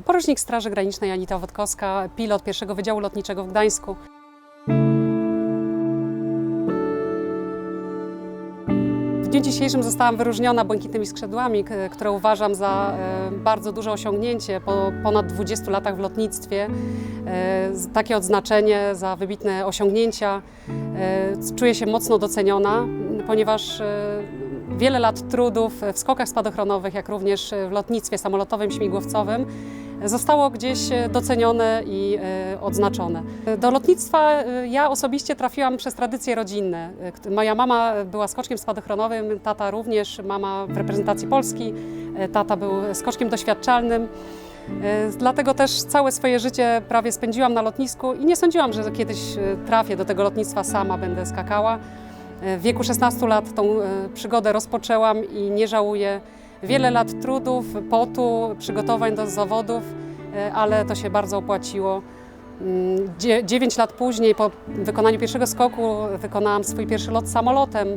Porucznik Straży Granicznej Anita Wodkowska, pilot pierwszego Wydziału Lotniczego w Gdańsku. W dniu dzisiejszym zostałam wyróżniona błękitnymi skrzydłami, które uważam za e, bardzo duże osiągnięcie po ponad 20 latach w lotnictwie. E, Takie odznaczenie za wybitne osiągnięcia. E, Czuję się mocno doceniona, ponieważ wiele lat trudów w skokach spadochronowych, jak również w lotnictwie samolotowym, śmigłowcowym zostało gdzieś e, docenione i e, odznaczone. Do lotnictwa e, ja osobiście trafiłam przez tradycje rodzinne. Moja mama była skoczkiem spadochronowym, tata również, mama w reprezentacji Polski, tata był skoczkiem doświadczalnym. Dlatego też całe swoje życie prawie spędziłam na lotnisku i nie sądziłam, że kiedyś trafię do tego lotnictwa sama, będę skakała. W wieku 16 lat tą e, przygodę rozpoczęłam i nie żałuję. Wiele lat trudów, potu, przygotowań do zawodów, e, ale to się bardzo opłaciło. Mm, dzie- Dziewięć lat później, po wykonaniu pierwszego skoku, wykonałam swój pierwszy lot samolotem.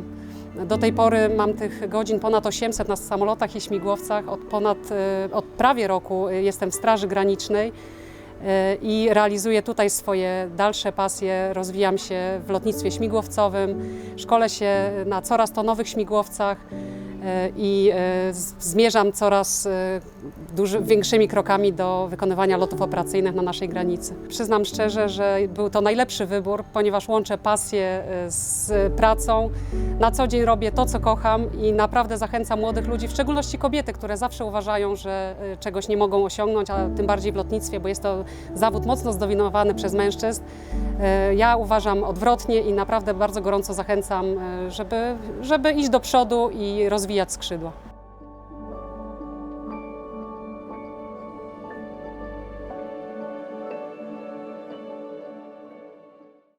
Do tej pory mam tych godzin ponad 800 na samolotach i śmigłowcach. Od, ponad, e, od prawie roku jestem w Straży Granicznej i realizuję tutaj swoje dalsze pasje. Rozwijam się w lotnictwie śmigłowcowym, szkolę się na coraz to nowych śmigłowcach i e, zmierzam coraz e, duży, większymi krokami do wykonywania lotów operacyjnych na naszej granicy. Przyznam szczerze, że był to najlepszy wybór, ponieważ łączę pasję e, z pracą. Na co dzień robię to, co kocham i naprawdę zachęcam młodych ludzi, w szczególności kobiety, które zawsze uważają, że e, czegoś nie mogą osiągnąć, a tym bardziej w lotnictwie, bo jest to zawód mocno zdominowany przez mężczyzn. E, Ja uważam odwrotnie i naprawdę bardzo gorąco zachęcam, e, żeby, żeby iść do przodu i rozwijać skrzydła.